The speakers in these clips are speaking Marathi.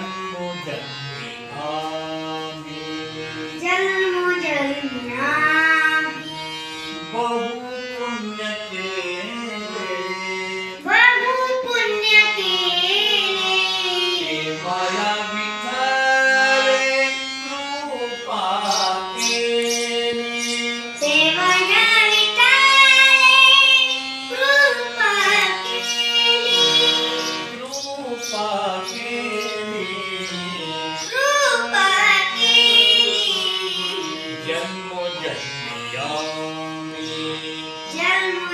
More Morgan.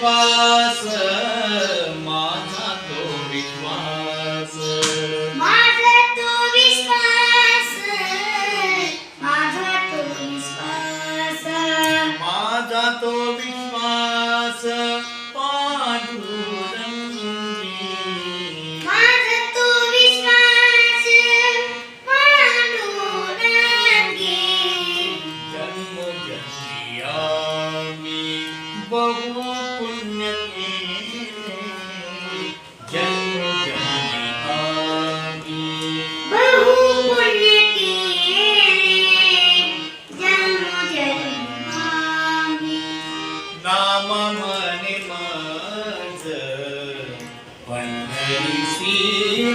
विश्वास माझा तो विश्वास. माझा तो विश्वास माझा तो विश्वास. माझा पंढरी श्री